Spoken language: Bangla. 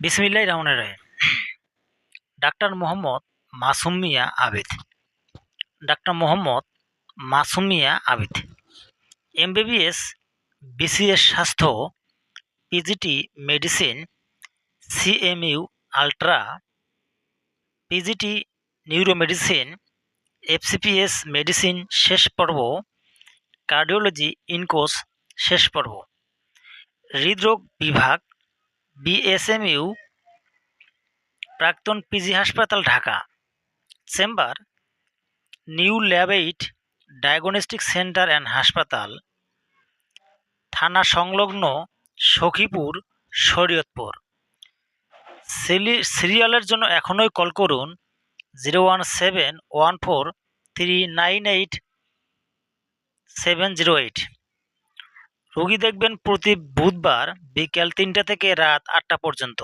বিসমিল্লাহ রহমানের রহিম। ডাক্তার মোহাম্মদ মাসুম মিয়া আবিদ। ডাক্তার মোহাম্মদ মাসুম মিয়া আবিদ। এমবিবিএস, বিসিএস স্বাস্থ্য, PGT medicine, CMU ultra, PGT neuromedicine, FCPS medicine শেষ পর্ব, কার্ডিওলজি ইনকোর্স শেষ পর্ব। হৃদরোগ বিভাগ বিএসএমইউ প্রাক্তন পিজি হাসপাতাল, Dhaka. Chamber, new Labaid diagnostic centre and হাসপাতাল, থানা সংলগ্ন সখীপুর, শরীয়তপুর। সিরিয়ালের জন্য এখনই কল করুন zero one seven one four three nine eight seven zero eight. রোগী দেখবেন প্রতি বুধবার বিকেল তিনটা থেকে রাত আটটা পর্যন্ত।